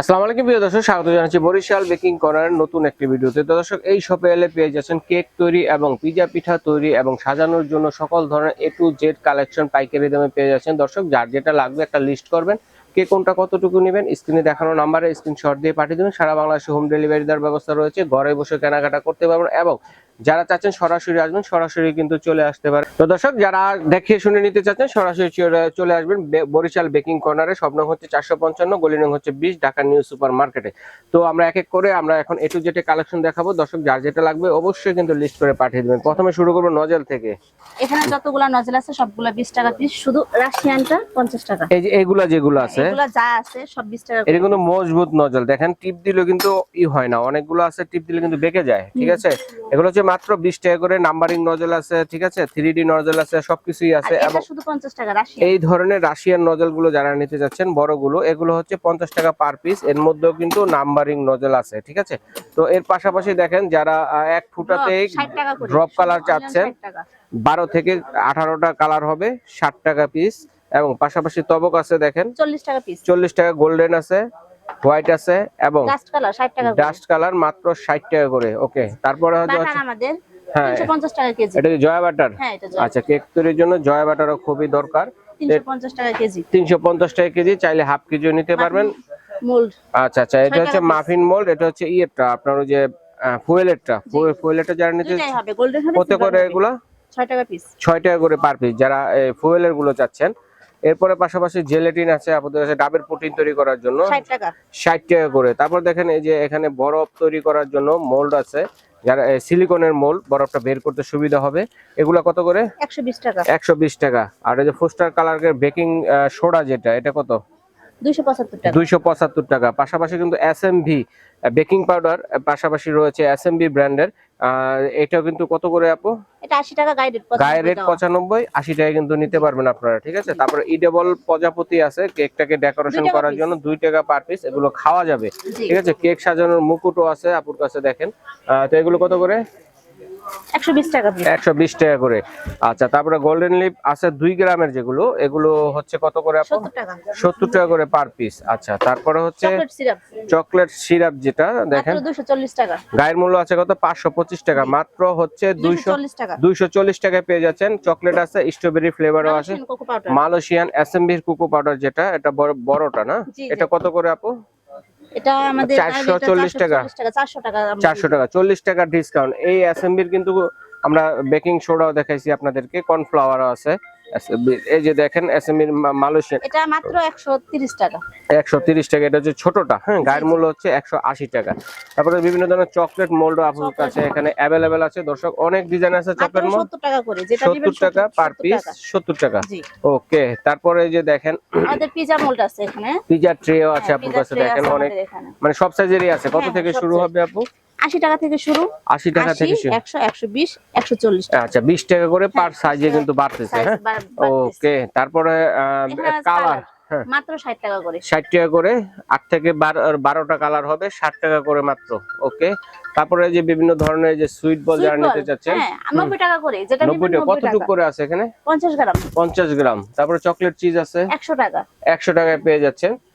আসসালামু আলাইকুম প্রিয় দর্শক, স্বাগত জানাচ্ছি বরিশাল বেকিং করার নতুন একটি ভিডিওতে। দর্শক, এই শপে এলে পেয়ে যাচ্ছেন কেক তৈরি এবং পিজা পিঠা তৈরি এবং সাজানোর জন্য সকল ধরনের এ টু জেড কালেকশন পাইকারি দামে পেয়ে যাচ্ছেন। দর্শক, যার যেটা লাগবে একটা লিস্ট করবেন। কে কোনটা কতটুকু নেবেন স্ক্রিনে দেখানো নাম্বারে স্ক্রিনশট দিয়ে পাঠিয়ে দেবেন। সারা বাংলাদেশে হোম ডেলিভারি দেওয়ার ব্যবস্থা রয়েছে। ঘরে বসে কেনাকাটা করতে পারবেন এবং যারা চাচ্ছেন সরাসরি আসবেন সরাসরি কিন্তু চলে আসতে পারে তো দর্শক যারা দেখে শুনে নিতে চাচ্ছেন সরাসরি চলে- আসবেন বরিশাল বেকিং কর্নারে সব নং হচ্ছে চারশো পঞ্চান্ন গলি নং হচ্ছে বিশ ঢাকা নিউ সুপার মার্কেটে তো আমরা এক এক করে আমরা এখন এ টু জেটে কালেকশন দেখাবো। দর্শক যার যেটা লাগবে অবশ্যই কিন্তু লিস্ট করে পাঠিয়ে দেবেন। প্রথমে শুরু করব নজেল থেকে। এখানে যতগুলা নজল আছে সবগুলা বিশ টাকা পিস শুধু রাশিয়ানটা পঞ্চাশ টাকা। এই যে এগুলা যেগুলো আছে এগুলা যা আছে সব বিশ টাকা এটা কিন্তু মজবুত নজল। দেখেন টিপ দিলে কিন্তু ই হয় না। অনেকগুলো আছে টিপ দিলে কিন্তু বেঁকে যায় ঠিক আছে? এগুলো হচ্ছে মাত্র বিশ টাকা করে নাম্বারিং নজল আছে ঠিক আছে? থ্রি ডি নজল আছে সবকিছুই আছে এবং শুধু পঞ্চাশ টাকা রাশিয়ান। এই ধরনের রাশিয়ান নজলগুলো যারা নিতে যাচ্ছেন বড়গুলো এগুলো হচ্ছে পঞ্চাশ টাকা পার পিস। এর মধ্যেও কিন্তু নাম্বারিং নজল আছে ঠিক আছে? তো এর পাশাপাশি দেখেন যারা এক ফুটাতেই 60 টাকা করে। ড্রপ কালার চাচ্ছেন বারো থেকে আঠারোটা কালার হবে ষাট টাকা পিস এবং পাশাপাশি তবক আছে দেখেন। চল্লিশ টাকা পিস চল্লিশ টাকা গোল্ডেন আছে হোয়াইট আছে এবং ডাস্ট কালার মাত্র ষাট টাকা করে ওকে তারপরে হচ্ছে আমাদের হ্যাঁ। কেজি। এটা জয়া বাটার হ্যাঁ আচ্ছা কেক তৈরির জন্য জয়া বাটারও খুবই দরকার। তিনশো পঞ্চাশ টাকা কেজি। চাইলে হাফ কেজিও নিতে পারবেন। আচ্ছা আচ্ছা এটা হচ্ছে মাফিন মোল্ড এটা হচ্ছে ইয়েটা আপনার ওই যে ফুয়েলেরটা ফুয়েলেরটা যারা নিতে কত করে। এগুলা? ছয় টাকা পিস ছয় টাকা করে পার পিস যারা ফুয়েলেরগুলো চাচ্ছেন এরপরে পাশাপাশি জেলেটিন আছে আপনাদের কাছে ডাবের প্রোটিন তৈরি করার জন্য। ষাট টাকা। করে। তারপর দেখেন এই যে এখানে বরফ তৈরি করার জন্য মোল্ড আছে। যারা সিলিকনের মোল বরফটা বের করতে সুবিধা হবে। এগুলা কত করে? একশো বিশ টাকা। একশো বিশ টাকা। আর এই যে ফোস্টার কালারের বেকিং সোডা যেটা এটা কত? দুইশো পঁচাত্তর টাকা। দুইশো পাশাপাশি কিন্তু এস বেকিং পাউডার পাশাপাশি রয়েছে এস ব্র্যান্ডের। এটাও কিন্তু কত করে আপু? এটা আশি টাকা গাইডেড গায়ের রেট পঁচানব্বই আশি টাকা কিন্তু নিতে পারবেন আপনারা ঠিক আছে? তারপরে ইডেবল প্রজাপতি আছে কেকটাকে ডেকোরেশন করার জন্য দুই টাকা পার পিস এগুলো খাওয়া যাবে ঠিক আছে? কেক সাজানোর মুকুটও আছে আপুর কাছে দেখেন। তো এগুলো কত করে? একশো বিশ টাকা টাকা করে। আচ্ছা তারপরে গোল্ডেন লিপ আছে দুই গ্রামের যেগুলো এগুলো হচ্ছে কত করে আপু? সত্তর টাকা। সত্তর টাকা করে পার পিস আচ্ছা তারপরে হচ্ছে চকলেট সিরাপ চকলেট সিরাপ যেটা দেখেন। মাত্র দুশো চল্লিশ টাকা। গায়ের মূল্য আছে কত? পাঁচশো পঁচিশ টাকা। মাত্র হচ্ছে দুশো দুইশো চল্লিশ টাকা। দুইশো চল্লিশ টাকায় পেয়ে যাচ্ছেন। চকলেট আছে স্ট্রবেরি ফ্লেভারও আছে। মালয়েশিয়ান অ্যাসেম্বলির কোকো পাউডার যেটা এটা বড় বড়টা না। এটা কত করে আপু? এটা আমাদের 440 টাকা। চারশো টাকা আমরা চারশো টাকা 40 টাকা ডিসকাউন্ট এই অ্যাসেম্বলির কিন্তু আমরা বেকিং সোডাও দেখাইছি আপনাদেরকে কর্নফ্লাওয়ারও আছে। এই যে দেখেন অ্যাসেম্বলির মালয়েশিয়ান। এটা মাত্র একশো তিরিশ টাকা। একশো তিরিশ টাকা এটা হচ্ছে ছোটটা হ্যাঁ গায়ের মূল্য হচ্ছে একশো আশি টাকা। তারপরে বিভিন্ন ধরনের চকলেট মোল্ড আপনার কাছে এখানে অ্যাভেলেবেল আছে। দর্শক অনেক ডিজাইন আছে চকলেট মোল্ড। সত্তর টাকা করে যেটা নেবেন সত্তর টাকা পার পিস টাকা। সত্তর টাকা। জি। ওকে তারপরে এই যে দেখেন আমাদের পিজা মোল্ড আছে এখানে। পিজা ট্রেও আছে হ্যাঁ, আপনার কাছে দেখেন অনেক মানে সব সাইজেরই আছে। কত হ্যাঁ, থেকে শুরু হবে আপু? আশি টাকা থেকে শুরু। আশি টাকা থেকে শুরু। একশো একশো বিশ একশো চল্লিশ টাকা। আচ্ছা বিশ টাকা করে পার হ্যাঁ, সাইজে কিন্তু বাড়তেছে হ্যাঁ? ওকে তারপরে কালার। হ্যাঁ। মাত্র ষাট টাকা করে। ষাট টাকা করে আট থেকে বারো বারোটা কালার হবে ষাট টাকা করে মাত্র ওকে? তারপরে যে বিভিন্ন ধরনের যে সুইট বল যারা নিতে চাচ্ছেন হ্যাঁ নব্বই টাকা করে যেটা নব্বই টাকা। কতটুকু করে আছে এখানে? পঞ্চাশ গ্রাম। পঞ্চাশ গ্রাম তারপরে চকলেট চিজ আছে? একশো টাকা। একশো টাকায় পেয়ে যাচ্ছেন। আহ, 100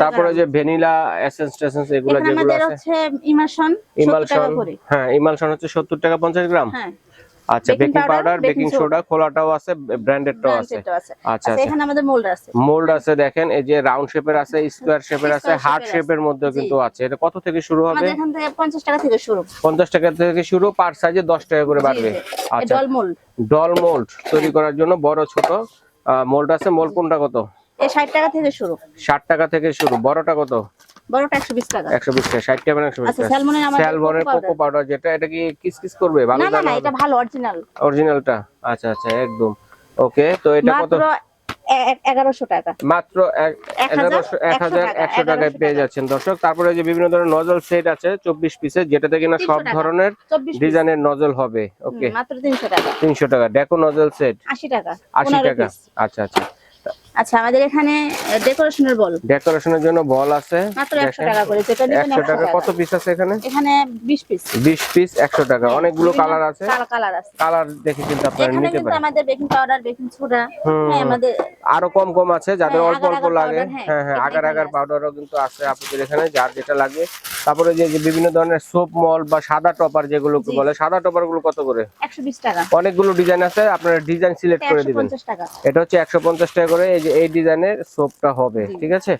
তারপরে। যে ভ্যানিলা এসেন্স টেসেন্স এগুলো যেগুলো আছে। ইমালশন টাকা করে। হ্যাঁ ইমালশন হচ্ছে সত্তর টাকা পঞ্চাশ গ্রাম। হ্যাঁ। আচ্ছা বেকিং পাউডার বেকিং সোডা খোলাটাও আছে ব্র্যান্ডেডটাও আছে। আছে। আচ্ছা আচ্ছা আচ্ছা। এখানে আমাদের মোল্ড আছে। মোল্ড আছে দেখেন এই যে রাউন্ড শেপের আছে স্কোয়ার শেপের আছে হার্ট শেপের আছে। মধ্যেও কিন্তু আছে। এটা কত থেকে শুরু হবে? আমাদের এখান থেকে পঞ্চাশ টাকা থেকে শুরু। পঞ্চাশ টাকা থেকে শুরু পার সাইজে দশ টাকা করে বাড়বে। আচ্ছা। ডল মোল্ড ডল মোল্ড তৈরি করার জন্য বড় ছোট মোল্ড আছে। মোল্ড কোনটা কত? এই ষাট টাকা থেকে শুরু। ষাট টাকা থেকে শুরু। বড়টা কত? বড়টা একশো বিশ টাকা। একশো বিশ টাকা ষাট টাকা একশো বিশ আচ্ছা টাকা। স্যালমনের আমাদের স্যালমনের কোকো পাউডার যেটা এটা কি কিস কিস করবে? ভালো না না না এটা ভালো অরিজিনাল অরিজিনালটা আচ্ছা আচ্ছা একদম। ওকে তো এটা কত? এগারোশো টাকা। মাত্র এক- হাজার, একশো টাকায় পেয়ে যাচ্ছেন দর্শক। তারপরে যে বিভিন্ন ধরনের নজল সেট আছে চব্বিশ পিসের যেটাতে কিনা সব ধরনের ডিজাইনের নজল হবে। ওকে মাত্র তিনশো টাকা। তিনশো টাকা। ডেকো নজল সেট আশি টাকা আশি টাকা। আচ্ছা আচ্ছা। আচ্ছা আমাদের এখানে ডেকোরেশনের বল। ডেকোরেশনের জন্য বল আছে। মাত্র একশো দেখেন। টাকা করে যেটা নেবেন একশো একশো টাকা টাকা। কত পিস আছে এখানে? এখানে বিশ পিস বিশ পিস একশো টাকা। অনেকগুলো কালার আছে। কালার আছে। কালার দেখে কিন্তু আপনারা নিতে পারেন। আমাদের বেকিং পাউডার বেকিং সোডা হ্যাঁ আমাদের আরও কম কম আছে যাদের হ্যাঁ, অল্প অল্প লাগে। হ্যাঁ, হ্যাঁ হ্যাঁ আগার আগার। পাউডারও কিন্তু আছে আপনাদের এখানে যার যেটা লাগবে তারপরে যে বিভিন্ন ধরনের সোপ মল বা সাদা টপার যেগুলো বলে সাদা টপারগুলো কত করে? একশো বিশ টাকা। অনেকগুলো ডিজাইন আছে আপনারা ডিজাইন সিলেক্ট করে দিবেন। এটা হচ্ছে একশো পঞ্চাশ টাকা করে। যে এই ডিজাইনের সোপটা হবে ঠিক আছে?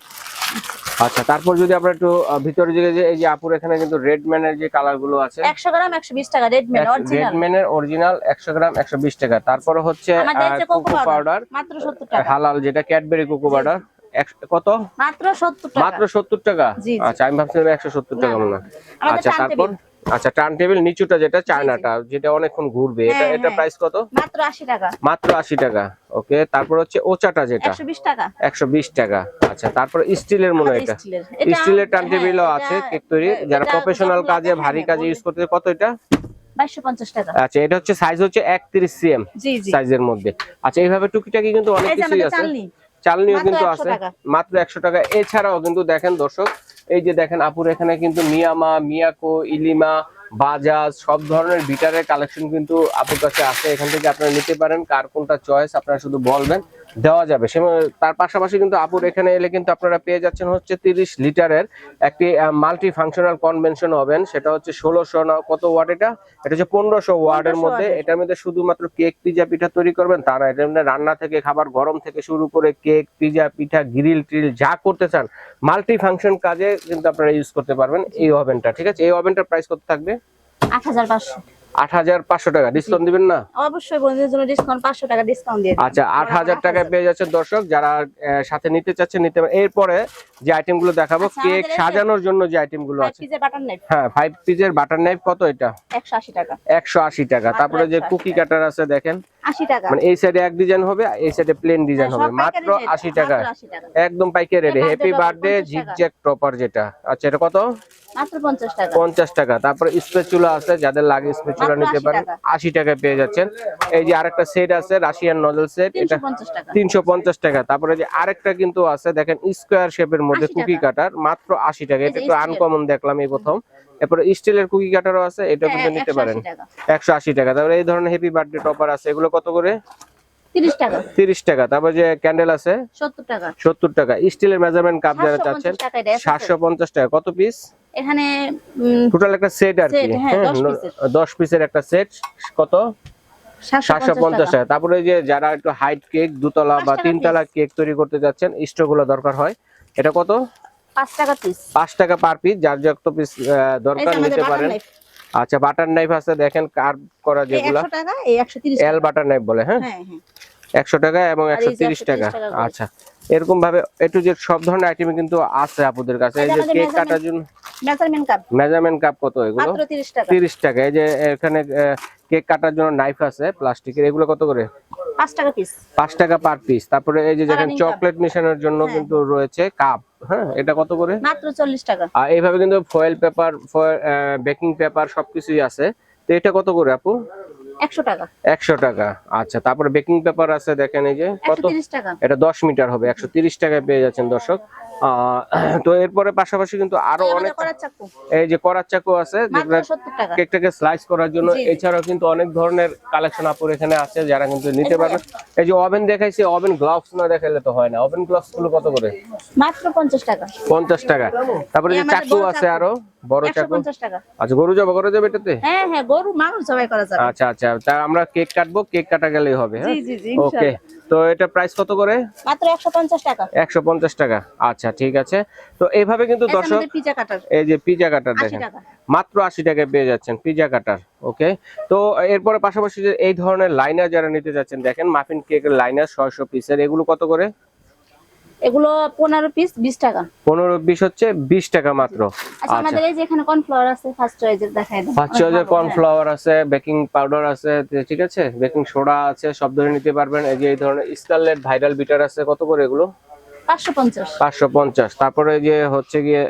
আচ্ছা তারপর যদি আমরা একটু ভিতরে দিকে যে এই যে আপুর এখানে কিন্তু রেড ম্যানের যে কালারগুলো আছে। একশো গ্রাম একশো বিশ টাকা রেড মেন রেড অরিজিনাল ম্যানের অরিজিনাল একশো গ্রাম একশো বিশ টাকা। তারপরে হচ্ছে কোকো পাউডার মাত্র সত্তর টাকা। হালাল যেটা ক্যাডবেরি কোকো পাউডার কত? মাত্র সত্তর টাকা। মাত্র সত্তর টাকা? জি, জি। আচ্ছা আমি ভাবছিলাম একশো সত্তর টাকা মনে হয়। আচ্ছা তারপর? আচ্ছা টার্ন টেবিল নিচুটা যেটা চায়নাটা যেটা অনেকক্ষণ ঘুরবে এটা হ্যাঁ, এটা হ্যাঁ। প্রাইস কত? মাত্র আশি টাকা। মাত্র আশি টাকা ওকে তারপর হচ্ছে ওচাটা যেটা। একশো বিশ টাকা। একশো বিশ টাকা। আচ্ছা তারপর স্টিলের মনে হয় এটা। স্টিলের। টার্ন হ্যাঁ, টেবিলও আছে কেক তৈরি। যারা প্রফেশনাল কাজে ভারী হ্যাঁ, কাজে ইউজ করতে কত এটা? বাইশশো পঞ্চাশ টাকা। আচ্ছা এটা হচ্ছে সাইজ হচ্ছে একত্রিশ সিএম জি জি। সাইজের মধ্যে। আচ্ছা এইভাবে টুকিটাকি কিন্তু অনেক কিছুই আছে। চালনি। চালনিও কিন্তু 100 আছে। মাত্র একশো টাকা। এছাড়াও কিন্তু দেখেন দর্শক এই যে দেখেন আপুর এখানে কিন্তু মিয়ামা, মিয়াকো, ইলিমা, বাজাজ, সব ধরনের বিটারের কালেকশন কিন্তু আপুর কাছে আছে। এখান থেকে আপনারা নিতে পারেন। কার কোনটা চয়েস আপনারা শুধু বলবেন। দেওয়া যাবে। সে তার পাশাপাশি কিন্তু আপুর এখানে এলে কিন্তু আপনারা পেয়ে যাচ্ছেন হচ্ছে তিরিশ লিটারের একটি মাল্টি ফাংশনাল কনভেনশন ওভেন সেটা হচ্ছে ষোলোশো না কত ওয়াট এটা? এটা হচ্ছে পনেরোশো ওয়ার্ডের 1500 মধ্যে। এটার মধ্যে শুধুমাত্র কেক পিজা পিঠা তৈরি করবেন তারা এটার মধ্যে রান্না থেকে খাবার গরম থেকে শুরু করে কেক পিজা পিঠা গ্রিল টিল যা করতে চান মাল্টি ফাংশন কাজে কিন্তু আপনারা ইউজ করতে পারবেন এই ওভেনটা ঠিক আছে? এই ওভেনটার প্রাইস কত থাকবে? আট হাজার পাঁচশো। আট হাজার পাঁচশো টাকা। ডিসকাউন্ট দিবেন না? অবশ্যই বন্ধুদের জন্য ডিসকাউন্ট পাঁচশো টাকা ডিসকাউন্ট দিয়ে আচ্ছা আট হাজার টাকায় পেয়ে যাচ্ছেন দর্শক যারা সাথে নিতে চাচ্ছেন নিতে পারেন এরপরে যে আইটেমগুলো দেখাবো আচ্ছা, কেক সাজানোর জন্য যে আইটেমগুলো আছে। হ্যাঁ ফাইভ পিসের বাটার নাইফ কত এটা? একশো আশি টাকা। একশো আশি টাকা। তারপরে যে কুকি কাটার আছে দেখেন। মানে এই সাইডে এক ডিজাইন হবে এই সাইডে প্লেন ডিজাইন হবে। মাত্র আশি টাকা। মাত্র 80 টাকা। একদম পাইকারি রেডি হ্যাপি বার্থডে topper 50 টাকা। জিগজ্যাক টপার যেটা। আচ্ছা এটা কত? পঞ্চাশ টাকা। টাকা। তারপরে স্পেচুলা আছে যাদের লাগে স্পেচুলা নিতে 80 পারেন। টাকা। আশি টাকায় পেয়ে যাচ্ছেন। এই যে আরেকটা সেট আছে রাশিয়ান নজল সেট এটা তিনশো পঞ্চাশ টাকা। তারপরে যে আরেকটা কিন্তু আছে দেখেন স্কোয়ার শেপের মধ্যে কুকি কাটার মাত্র আশি টাকা। এটা একটু আনকমন দেখলাম এই প্রথম। এরপরে স্টিলের কুকি কাটারও আছে এটা কিন্তু হ্যাঁ, নিতে পারেন। একশো আশি টাকা। তারপরে এই ধরনের হ্যাপি বার্থডে টপার আছে। এগুলো কত করে? তিরিশ টাকা। তিরিশ টাকা। তারপর যে ক্যান্ডেল আছে সত্তর টাকা। সত্তর টাকা। স্টিলের মেজারমেন্ট কাপ যারা চাচ্ছেন পঞ্চাশ টাকা। কত পিস এখানে টোটাল একটা সেট আর কি। Set, হ্যাঁ, হ্যাঁ, 10 দশ পিসের একটা সেট কত? সাতশো সাতশো পঞ্চাশ পঞ্চাশ টাকা। টাকা। তারপরে যে যারা একটু হাইট কেক দুতলা বা তিনতলা কেক তৈরি করতে যাচ্ছেন স্টোগুলো দরকার হয়। এটা কত? পাঁচ টাকা পিস পাঁচ টাকা পার পিস যার যত পিস দরকার নিতে পারেন। আচ্ছা বাটার নাইফ আছে দেখেন কার্ভ করা যেগুলা। টাকা এই এল বাটার নাইফ বলে হ্যাঁ? হ্যাঁ হ্যাঁ। একশো টাকা এবং একশো তিরিশ টাকা। আচ্ছা এরকম ভাবে একটু যে সব ধরনের আইটেম কিন্তু আছে আপুদের কাছে। এই এই যে কেক কাটার জন্য মেজারমেন্ট কাপ মেজারমেন্ট কাপ কত এগুলো? মাত্র তিরিশ টাকা। তিরিশ টাকা। এই যে এখানে কেক কাটার জন্য নাইফ আছে প্লাস্টিকের এগুলো কত করে? পাঁচ টাকা পিস পাঁচ টাকা পার পিস তারপরে এই যে cup। চকলেট মেশানোর জন্য হ্যাঁ। কিন্তু রয়েছে কাপ হ্যাঁ এটা কত করে? মাত্র চল্লিশ টাকা। আর এইভাবে কিন্তু ফয়েল পেপার বেকিং পেপার সবকিছুই আছে। তো এটা কত করে আপু? একশো টাকা। একশো টাকা। আচ্ছা তারপরে বেকিং পেপার আছে দেখেন এই যে কত? 130 টাকা। এটা দশ মিটার হবে একশো তিরিশ টাকায় পেয়ে যাচ্ছেন দর্শক। তো এরপরে পাশাপাশি কিন্তু আরও অনেক এই যে করার চাকু আছে কেকটাকে স্লাইস করার জন্য এছাড়াও কিন্তু অনেক ধরনের কালেকশন আপুর এখানে আছে যারা কিন্তু নিতে পারবেন এই যে ওভেন দেখাইছি ওভেন গ্লাভস না দেখাইলে তো হয় না। ওভেন গ্লাভসগুলো কত করে? মাত্র পঞ্চাশ টাকা। পঞ্চাশ টাকা। তারপরে যে চাকু আছে আরও বড় চাকু। আচ্ছা গরু যাবে এটাতে? হ্যাঁ হ্যাঁ গরু মানুষ জবাই করা যাবে। আচ্ছা আচ্ছা আমরা কেক কাটবো কেক কাটা গেলেই হবে হ্যাঁ? ওকে তো এটা প্রাইস কত করে? মাত্র টাকা। আচ্ছা ঠিক আছে। তো এইভাবে কিন্তু দর্শক পিজা কাটার। এই যে পিজা কাটার দেখেন। মাত্র আশি টাকায় পেয়ে যাচ্ছেন পিজা কাটার ওকে? তো এরপরে পাশাপাশি যে এই ধরনের লাইনার যারা নিতে যাচ্ছেন দেখেন মাফিন কেকের লাইনার ছয়শো পিসের এগুলো কত করে? এগুলো পনেরো পিস বিশ টাকা। পনেরো বিশ হচ্ছে বিশ টাকা মাত্র। আচ্ছা আচ্ছা। আমাদের এই যে এখানে কর্নফ্লাওয়ার আছে ফার্স্ট চয়েসের দেখাই দেন পাঁচ হাজার কর্নফ্লাওয়ার আছে বেকিং পাউডার আছে ঠিক আছে? বেকিং সোডা আছে সব ধরনের নিতে পারবেন। এই যে এই ধরনের স্কারলেট ভাইরাল বিটার আছে কত করে এগুলো? পাঁচশো পঞ্চাশ। পাঁচশো পঞ্চাশ। তারপরে যে হচ্ছে গিয়ে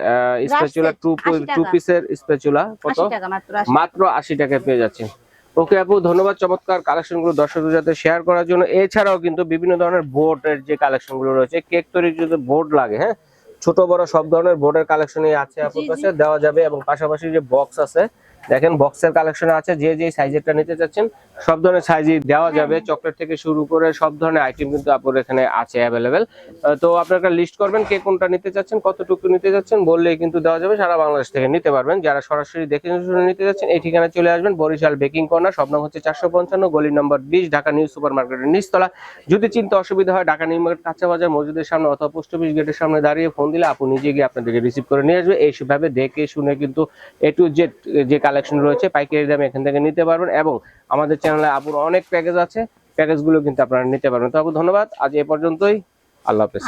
set, টু টু পিসের স্পেচুলা কত? টাকা মাত্র আশি মাত্র আশি টাকায় পেয়ে যাচ্ছেন ওকে আপু ধন্যবাদ চমৎকার কালেকশনগুলো দর্শকদের সাথে শেয়ার করার জন্য। এছাড়াও কিন্তু বিভিন্ন ধরনের বোর্ডের যে কালেকশনগুলো রয়েছে কেক তৈরির যদি বোর্ড লাগে হ্যাঁ? ছোট বড় সব ধরনের বোর্ডের কালেকশনই আছে আপুর কাছে দেওয়া যাবে এবং পাশাপাশি যে বক্স আছে দেখেন বক্সের কালেকশন আছে যে যে সাইজেরটা নিতে চাচ্ছেন সব ধরনের সাইজই দেওয়া হ্যাঁ, যাবে। চকলেট থেকে শুরু করে সব ধরনের আইটেম কিন্তু আপুর এখানে আছে অ্যাভেলেবেল তো আপনারা লিস্ট করবেন কে কোনটা নিতে চাচ্ছেন কতটুকু নিতে চাচ্ছেন বললেই কিন্তু দেওয়া যাবে সারা বাংলাদেশ থেকে নিতে পারবেন। যারা সরাসরি দেখে শুনে নিতে যাচ্ছেন এই ঠিকানা চলে আসবেন বরিশাল বেকিং কর্নার সব নাম হচ্ছে চারশো পঞ্চান্ন গলি নম্বর বিশ ঢাকা নিউ সুপার মার্কেটের নিচতলা। যদি চিন্তা অসুবিধা হয় ঢাকা নিউ মার্কেট কাঁচা বাজার মসজিদের সামনে অথবা পোস্ট অফিস গেটের সামনে দাঁড়িয়ে ফোন দিলে আপনি নিজে গিয়ে আপনাদেরকে রিসিভ করে নিয়ে আসবে। এইভাবে দেখে শুনে কিন্তু এ টু জেড যে কালেকশন রয়েছে, পাইকারি দামে এখান থেকে নিতে পারবেন এবং আমাদের চ্যানেলে আপুর অনেক প্যাকেজ আছে প্যাকেজগুলো কিন্তু আপনারা নিতে পারবেন। তো আপু ধন্যবাদ। আজ এ পর্যন্তই। আল্লাহ হাফেজ।